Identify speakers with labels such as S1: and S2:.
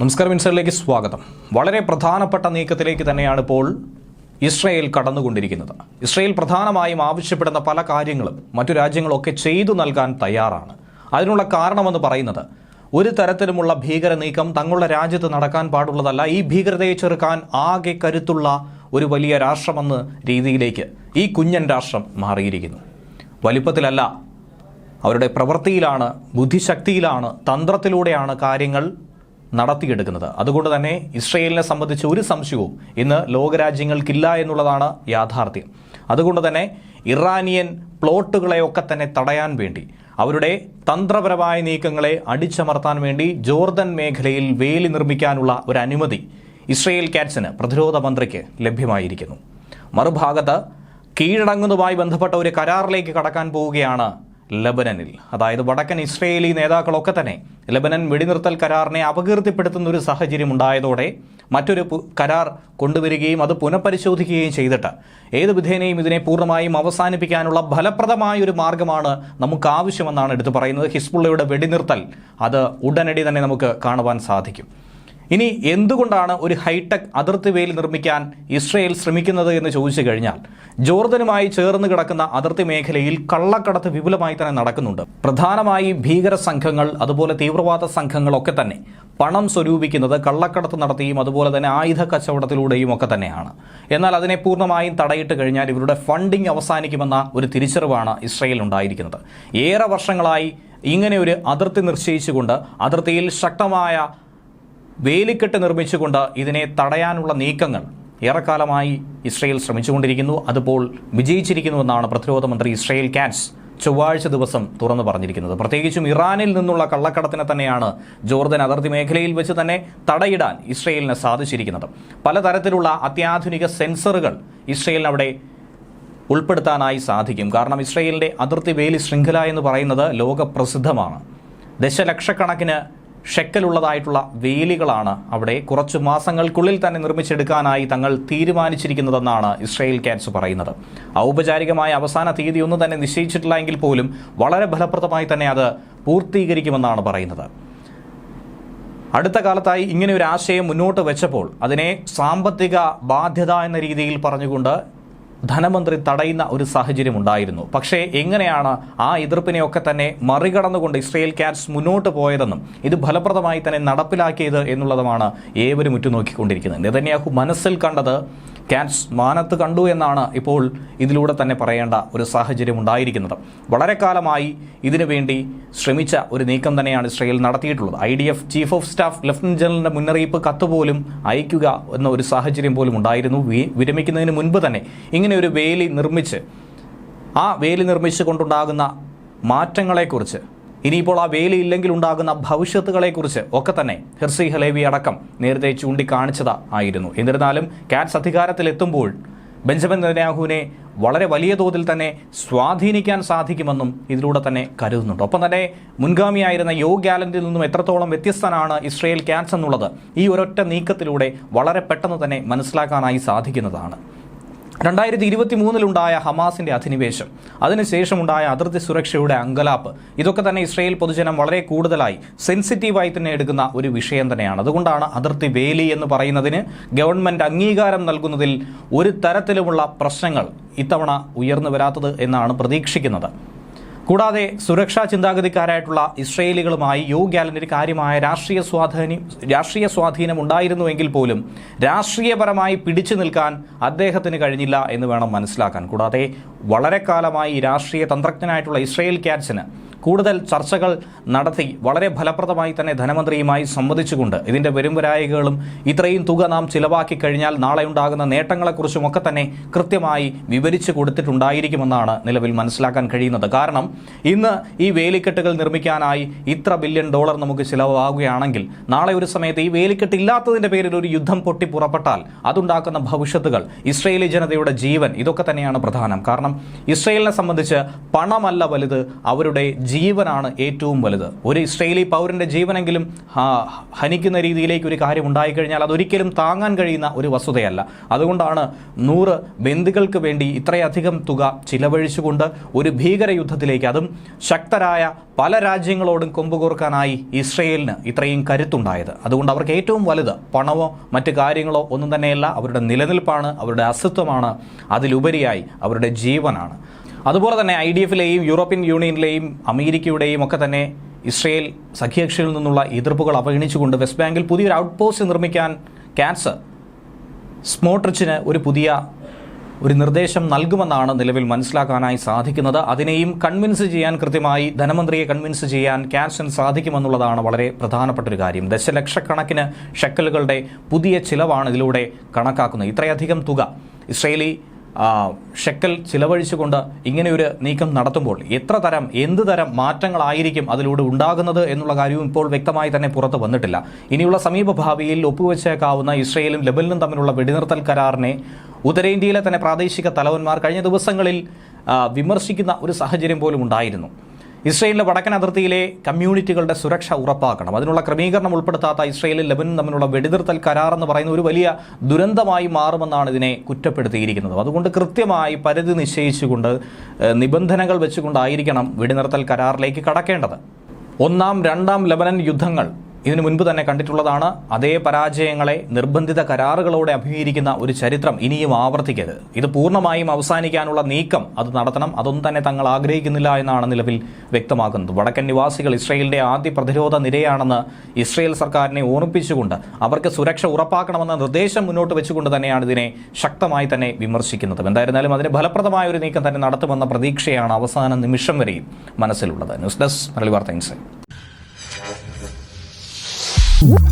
S1: നമസ്കാരം ഇൻസറിലേക്ക് സ്വാഗതം. വളരെ പ്രധാനപ്പെട്ട നീക്കത്തിലേക്ക് തന്നെയാണ് ഇപ്പോൾ ഇസ്രയേൽ കടന്നുകൊണ്ടിരിക്കുന്നത്. ഇസ്രയേൽ പ്രധാനമായും ആവശ്യപ്പെടുന്ന പല കാര്യങ്ങളും മറ്റു രാജ്യങ്ങളൊക്കെ ചെയ്തു നൽകാൻ തയ്യാറാണ്. അതിനുള്ള കാരണമെന്ന് പറയുന്നത് ഒരു തരത്തിലുമുള്ള ഭീകര നീക്കം തങ്ങളുടെ രാജ്യത്ത് നടക്കാൻ പാടുള്ളതല്ല ഈ ഭീകരതയെ ചെറുക്കാൻ ആകെ കരുത്തുള്ള ഒരു വലിയ രാഷ്ട്രമെന്ന രീതിയിലേക്ക് ഈ കുഞ്ഞൻ രാഷ്ട്രം മാറിയിരിക്കുന്നു. വലിപ്പത്തിലല്ല അവരുടെ പ്രവൃത്തിയിലാണ് ബുദ്ധിശക്തിയിലാണ് തന്ത്രത്തിലൂടെയാണ് കാര്യങ്ങൾ നടത്തിയെടുക്കുന്നത്. അതുകൊണ്ട് തന്നെ ഇസ്രയേലിനെ സംബന്ധിച്ച് ഒരു സംശയവും ഇന്ന് ലോകരാജ്യങ്ങൾക്കില്ല എന്നുള്ളതാണ് യാഥാർത്ഥ്യം. അതുകൊണ്ട് തന്നെ ഇറാനിയൻ പ്ലോട്ടുകളെയൊക്കെ തന്നെ തടയാൻ വേണ്ടി അവരുടെ തന്ത്രപരമായ നീക്കങ്ങളെ അടിച്ചമർത്താൻ വേണ്ടി ജോർദൻ മേഖലയിൽ വേലി നിർമ്മിക്കാനുള്ള ഒരു അനുമതി ഇസ്രയേൽ കാറ്റ്സിന് പ്രതിരോധ മന്ത്രിക്ക് ലഭ്യമായിരിക്കുന്നു. മറുഭാഗത്ത് കീഴടങ്ങുന്നതുമായി ബന്ധപ്പെട്ട ഒരു കരാറിലേക്ക് കടക്കാൻ പോവുകയാണ് ലബനനിൽ. അതായത് വടക്കൻ ഇസ്രയേലി നേതാക്കളൊക്കെ തന്നെ ലബനൻ വെടിനിർത്തൽ കരാറിനെ അപകീർത്തിപ്പെടുത്തുന്ന ഒരു സാഹചര്യം ഉണ്ടായതോടെ മറ്റൊരു കരാർ കൊണ്ടുവരികയും അത് പുനഃപരിശോധിക്കുകയും ചെയ്തിട്ട് ഏത് വിധേനയും ഇതിനെ പൂർണമായും അവസാനിപ്പിക്കാനുള്ള ഫലപ്രദമായ ഒരു മാർഗമാണ് നമുക്ക് ആവശ്യമെന്നാണ് എടുത്തു പറയുന്നത്. ഹിസ്ബുള്ളയുടെ വെടിനിർത്തൽ അത് ഉടനടി തന്നെ നമുക്ക് കാണുവാൻ സാധിക്കും. ഇനി എന്തുകൊണ്ടാണ് ഒരു ഹൈടെക് അതിർത്തി വേൽ നിർമ്മിക്കാൻ ഇസ്രയേൽ ശ്രമിക്കുന്നത് എന്ന് ചോദിച്ചു കഴിഞ്ഞാൽ ജോർദനുമായി ചേർന്ന് കിടക്കുന്ന അതിർത്തി മേഖലയിൽ കള്ളക്കടത്ത് വിപുലമായി തന്നെ നടക്കുന്നുണ്ട്. പ്രധാനമായി ഭീകര സംഘങ്ങൾ അതുപോലെ തീവ്രവാദ സംഘങ്ങളൊക്കെ തന്നെ പണം സ്വരൂപിക്കുന്നത് കള്ളക്കടത്ത് നടത്തിയും അതുപോലെ തന്നെ ആയുധ കച്ചവടത്തിലൂടെയും ഒക്കെ തന്നെയാണ്. എന്നാൽ അതിനെ പൂർണമായും തടയിട്ട് കഴിഞ്ഞാൽ ഇവരുടെ ഫണ്ടിംഗ് അവസാനിക്കുമെന്ന ഒരു തിരിച്ചറിവാണ് ഇസ്രയേൽ ഉണ്ടായിരിക്കുന്നത്. ഏറെ വർഷങ്ങളായി ഇങ്ങനെ ഒരു അതിർത്തി നിശ്ചയിച്ചുകൊണ്ട് അതിർത്തിയിൽ ശക്തമായ വേലിക്കെട്ട് നിർമ്മിച്ചുകൊണ്ട് ഇതിനെ തടയാനുള്ള നീക്കങ്ങൾ ഏറെക്കാലമായി ഇസ്രയേൽ ശ്രമിച്ചുകൊണ്ടിരിക്കുന്നു. അതിപ്പോൾ വിജയിച്ചിരിക്കുന്നുവെന്നാണ് പ്രതിരോധ മന്ത്രി ഇസ്രയേൽ കാറ്റ്സ് ചൊവ്വാഴ്ച ദിവസം തുറന്നു പറഞ്ഞിരിക്കുന്നത്. പ്രത്യേകിച്ചും ഇറാനിൽ നിന്നുള്ള കള്ളക്കടത്തിനെ തന്നെയാണ് ജോർദൻ അതിർത്തി മേഖലയിൽ വെച്ച് തന്നെ തടയിടാൻ ഇസ്രയേലിന് സാധിച്ചിരിക്കുന്നത്. പലതരത്തിലുള്ള അത്യാധുനിക സെൻസറുകൾ ഇസ്രയേലിന് അവിടെ ഉൾപ്പെടുത്താനായി സാധിക്കും. കാരണം ഇസ്രയേലിന്റെ അതിർത്തി വേലി ശൃംഖല എന്ന് പറയുന്നത് ലോകപ്രസിദ്ധമാണ്. ദശലക്ഷക്കണക്കിന് ഷെക്കലുള്ളതായിട്ടുള്ള വേലികളാണ് അവിടെ കുറച്ച് മാസങ്ങൾക്കുള്ളിൽ തന്നെ നിർമ്മിച്ചെടുക്കാനായി തങ്ങൾ തീരുമാനിച്ചിരിക്കുന്നതെന്നാണ് ഇസ്രയേൽ കാറ്റ്സ് പറയുന്നത്. ഔപചാരികമായ അവസാന തീയതി ഒന്നും തന്നെ നിശ്ചയിച്ചിട്ടില്ല എങ്കിൽ പോലും വളരെ ഫലപ്രദമായി തന്നെ അത് പൂർത്തീകരിക്കുമെന്നാണ് പറയുന്നത്. അടുത്ത കാലത്തായി ഇങ്ങനെ ഒരു ആശയം മുന്നോട്ട് വെച്ചപ്പോൾ അതിനെ സാമ്പത്തിക ബാധ്യത എന്ന രീതിയിൽ പറഞ്ഞുകൊണ്ട് ധനമന്ത്രി തടയുന്ന ഒരു സാഹചര്യം ഉണ്ടായിരുന്നു. പക്ഷേ എങ്ങനെയാണ് ആ എതിർപ്പിനെയൊക്കെ തന്നെ മറികടന്നുകൊണ്ട് ഇസ്രയേൽ ക്യാറ്റ്സ് മുന്നോട്ട് പോയതെന്നും ഇത് ഫലപ്രദമായി തന്നെ നടപ്പിലാക്കിയത് എന്നുള്ളതുമാണ് ഏവരും ഉറ്റുനോക്കിക്കൊണ്ടിരിക്കുന്നത്. നെതന്യാഹു മനസ്സിൽ കണ്ടത് കാറ്റ്സ് മാനത്ത് കണ്ടു എന്നാണ് ഇപ്പോൾ ഇതിലൂടെ തന്നെ പറയേണ്ട ഒരു സാഹചര്യം ഉണ്ടായിരിക്കുന്നത്. വളരെ കാലമായി ഇതിനു വേണ്ടി ശ്രമിച്ച ഒരു നീക്കം തന്നെയാണ് ഇസ്രയേൽ നടത്തിയിട്ടുള്ളത്. I D F chief of staff lieutenant ജനറലിന്റെ മുന്നറിയിപ്പ് കത്ത് പോലും അയക്കുക എന്ന ഒരു സാഹചര്യം പോലും ഉണ്ടായിരുന്നു. വിരമിക്കുന്നതിന് മുൻപ് തന്നെ ഇങ്ങനെ ഒരു വേലി നിർമ്മിച്ച് ആ വേലി നിർമ്മിച്ചുകൊണ്ടുണ്ടാകുന്ന മാറ്റങ്ങളെക്കുറിച്ച് ഇനിയിപ്പോൾ ആ വേലി ഇല്ലെങ്കിൽ ഉണ്ടാകുന്ന ഭവിഷ്യത്തുകളെക്കുറിച്ച് ഒക്കെ തന്നെ ഹിർസി ഹലേവി അടക്കം നേരത്തെ ചൂണ്ടിക്കാണിച്ചത് ആയിരുന്നു. എന്നിരുന്നാലും കാറ്റ്സ് അധികാരത്തിലെത്തുമ്പോൾ ബെഞ്ചമിൻ നെതന്യാഹുവിനെ വളരെ വലിയ തോതിൽ തന്നെ സ്വാധീനിക്കാൻ സാധിക്കുമെന്നും ഇതിലൂടെ തന്നെ കരുതുന്നുണ്ട്. ഒപ്പം തന്നെ മുൻഗാമിയായിരുന്ന യോ ഗാലന്റിൽ നിന്നും എത്രത്തോളം വ്യത്യസ്തനാണ് ഇസ്രയേൽ ക്യാറ്റ്സ് എന്നുള്ളത് ഈ ഒരൊറ്റ നീക്കത്തിലൂടെ വളരെ പെട്ടെന്ന് തന്നെ മനസ്സിലാക്കാനായി സാധിക്കുന്നതാണ്. രണ്ടായിരത്തി ഇരുപത്തി മൂന്നിലുണ്ടായ ഹമാസിന്റെ അധിനിവേശം. അതിനുശേഷമുണ്ടായ അതിർത്തി സുരക്ഷയുടെ അങ്കലാപ്പ്. ഇതൊക്കെ തന്നെ ഇസ്രയേൽ പൊതുജനം വളരെ കൂടുതലായി സെൻസിറ്റീവായി തന്നെ എടുക്കുന്ന ഒരു വിഷയം തന്നെയാണ്. അതുകൊണ്ടാണ് അതിർത്തി വേലി എന്ന് പറയുന്നതിന് ഗവൺമെന്റ് അംഗീകാരം നൽകുന്നതിൽ ഒരു തരത്തിലുമുള്ള പ്രശ്നങ്ങൾ ഇത്തവണ ഉയർന്നു വരാത്തത് എന്നാണ് പ്രതീക്ഷിക്കുന്നത്. കൂടാതെ സുരക്ഷാ ചിന്താഗതിക്കാരായിട്ടുള്ള ഇസ്രയേലികളുമായി യു ഗാലന്റിന് കാര്യമായ രാഷ്ട്രീയ സ്വാധീനം രാഷ്ട്രീയ സ്വാധീനം ഉണ്ടായിരുന്നുവെങ്കിൽ പോലും രാഷ്ട്രീയപരമായി പിടിച്ചു നിൽക്കാൻ അദ്ദേഹത്തിന് കഴിഞ്ഞില്ല എന്ന് വേണം മനസ്സിലാക്കാൻ. കൂടാതെ വളരെ കാലമായി രാഷ്ട്രീയ തന്ത്രജ്ഞനായിട്ടുള്ള ഇസ്രയേൽ ക്യാറ്റ്സിന് കൂടുതൽ ചർച്ചകൾ നടത്തി വളരെ ഫലപ്രദമായി തന്നെ ധനമന്ത്രിയുമായി സംവദിച്ചുകൊണ്ട് ഇതിന്റെ വരുംവരായികളും ഇത്രയും തുക നാം ചിലവാക്കി കഴിഞ്ഞാൽ നാളെ ഉണ്ടാകുന്ന നേട്ടങ്ങളെക്കുറിച്ചും ഒക്കെ തന്നെ കൃത്യമായി വിവരിച്ചു കൊടുത്തിട്ടുണ്ടായിരിക്കുമെന്നാണ് നിലവിൽ മനസ്സിലാക്കാൻ കഴിയുന്നത്. കാരണം ഇന്ന് ഈ വേലിക്കെട്ടുകൾ നിർമ്മിക്കാനായി ഇത്ര ബില്യൺ ഡോളർ നമുക്ക് ചിലവാകുകയാണെങ്കിൽ നാളെ ഒരു സമയത്ത് ഈ വേലിക്കെട്ട് ഇല്ലാത്തതിന്റെ പേരിൽ ഒരു യുദ്ധം പൊട്ടി പുറപ്പെട്ടാൽ അതുണ്ടാക്കുന്ന ഭവിഷ്യത്തുകൾ ഇസ്രയേലി ജനതയുടെ ജീവൻ ഇതൊക്കെ തന്നെയാണ് പ്രധാനം. കാരണം ഇസ്രയേലിനെ സംബന്ധിച്ച് പണമല്ല വലുത് അവരുടെ ജീവനാണ് ഏറ്റവും വലുത്. ഒരു ഇസ്രയേലി പൗരന്റെ ജീവനെങ്കിലും ഹനിക്കുന്ന രീതിയിലേക്ക് ഒരു കാര്യം ഉണ്ടായിക്കഴിഞ്ഞാൽ അതൊരിക്കലും താങ്ങാൻ കഴിയുന്ന ഒരു വസ്തുതയല്ല. അതുകൊണ്ടാണ് നൂറ് ബന്ധുക്കൾക്ക് വേണ്ടി ഇത്രയധികം തുക ചിലവഴിച്ചുകൊണ്ട് ഒരു ഭീകര യുദ്ധത്തിലേക്ക് അതും ശക്തരായ പല രാജ്യങ്ങളോടും കൊമ്പുകൂർക്കാനായി ഇസ്രയേലിന് ഇത്രയും കരുത്തുണ്ടായത്. അതുകൊണ്ട് അവർക്ക് ഏറ്റവും വലുത് പണമോ മറ്റ് കാര്യങ്ങളോ ഒന്നും തന്നെയല്ല അവരുടെ നിലനിൽപ്പാണ് അവരുടെ അസ്തിത്വമാണ് അതിലുപരിയായി അവരുടെ ജീവനാണ്. അതുപോലെ തന്നെ ഐ ഡി എഫിലെയും യൂറോപ്യൻ യൂണിയനിലെയും അമേരിക്കയുടെയും ഒക്കെ തന്നെ ഇസ്രയേൽ സഖ്യകക്ഷിയിൽ നിന്നുള്ള എതിർപ്പുകൾ അവഗണിച്ചുകൊണ്ട് വെസ്റ്റ് ബാങ്കിൽ പുതിയൊരു ഔട്ട് പോസ്റ്റ് നിർമ്മിക്കാൻ ക്യാൻസർ സ്മോട്രിച്ചിന് ഒരു പുതിയ ഒരു നിർദ്ദേശം നൽകുമെന്നാണ് നിലവിൽ മനസ്സിലാക്കാനായി സാധിക്കുന്നത്. അതിനെയും കൺവിൻസ് ചെയ്യാൻ കൃത്യമായി ധനമന്ത്രിയെ കൺവിൻസ് ചെയ്യാൻ ക്യാൻസന് സാധിക്കുമെന്നുള്ളതാണ് വളരെ പ്രധാനപ്പെട്ട ഒരു കാര്യം. ദശലക്ഷക്കണക്കിന് ഷെക്കലുകളുടെ പുതിയ ചിലവാണ് ഇതിലൂടെ കണക്കാക്കുന്നത്. ഇത്രയധികം തുക ഇസ്രയേലി ഷെക്കൽ ചിലവഴിച്ചുകൊണ്ട് ഇങ്ങനെയൊരു നീക്കം നടത്തുമ്പോൾ എത്ര തരം എന്ത് തരം മാറ്റങ്ങളായിരിക്കും അതിലൂടെ ഉണ്ടാകുന്നത് എന്നുള്ള കാര്യവും ഇപ്പോൾ വ്യക്തമായി തന്നെ പുറത്ത് വന്നിട്ടില്ല. ഇനിയുള്ള സമീപഭാവിയിൽ ഒപ്പുവെച്ചേക്കാവുന്ന ഇസ്രയേലും ലബനനും തമ്മിലുള്ള വെടിനിർത്തൽ കരാറിനെ ഉത്തരേന്ത്യയിലെ തന്നെ പ്രാദേശിക തലവന്മാർ കഴിഞ്ഞ ദിവസങ്ങളിൽ വിമർശിക്കുന്ന ഒരു സാഹചര്യം പോലും ഉണ്ടായിരുന്നു. ഇസ്രയേലിന്റെ വടക്കൻ അതിർത്തിയിലെ കമ്മ്യൂണിറ്റികളുടെ സുരക്ഷ ഉറപ്പാക്കണം. അതിനുള്ള ക്രമീകരണം ഉൾപ്പെടുത്താത്ത ഇസ്രയേലും ലബനും തമ്മിലുള്ള വെടിനിർത്തൽ കരാർ എന്ന് പറയുന്ന ഒരു വലിയ ദുരന്തമായി മാറുമെന്നാണ് ഇതിനെ കുറ്റപ്പെടുത്തിയിരിക്കുന്നത്. അതുകൊണ്ട് കൃത്യമായി പരിധി നിശ്ചയിച്ചുകൊണ്ട് നിബന്ധനകൾ വെച്ചുകൊണ്ടായിരിക്കണം വെടിനിർത്തൽ കരാറിലേക്ക് കടക്കേണ്ടത്. ഒന്നാം രണ്ടാം ലബനൻ യുദ്ധങ്ങൾ ഇതിനു മുൻപ് തന്നെ കണ്ടിട്ടുള്ളതാണ് അതേ പരാജയങ്ങളെ നിർബന്ധിത കരാറുകളോടെ അഭിമുഖീകരിക്കുന്ന ഒരു ചരിത്രം ഇനിയും ആവർത്തിക്കരുത്. ഇത് പൂർണമായും അവസാനിക്കാനുള്ള നീക്കം അത് നടത്തണം. അതൊന്നും തന്നെ തങ്ങൾ ആഗ്രഹിക്കുന്നില്ല എന്നാണ് നിലവിൽ വ്യക്തമാക്കുന്നത് വടക്കൻ നിവാസികൾ ഇസ്രയേലിന്റെ ആദ്യ പ്രതിരോധ നിരയാണെന്ന് ഇസ്രയേൽ സർക്കാരിനെ ഓർമ്മിപ്പിച്ചുകൊണ്ട് അവർക്ക് സുരക്ഷ ഉറപ്പാക്കണമെന്ന നിർദ്ദേശം മുന്നോട്ട് വെച്ചുകൊണ്ട് തന്നെയാണ് ഇതിനെ ശക്തമായി തന്നെ വിമർശിക്കുന്നത്. എന്തായിരുന്നാലും അതിന് ഫലപ്രദമായ ഒരു നീക്കം തന്നെ നടത്തുമെന്ന പ്രതീക്ഷയാണ് അവസാന നിമിഷം വരെയും മനസ്സിലുള്ളത്. ന്യൂസ് ഡെസ്ക് മലയാളി വാർത്ത ഇൻസൈറ്റ്. Whoop.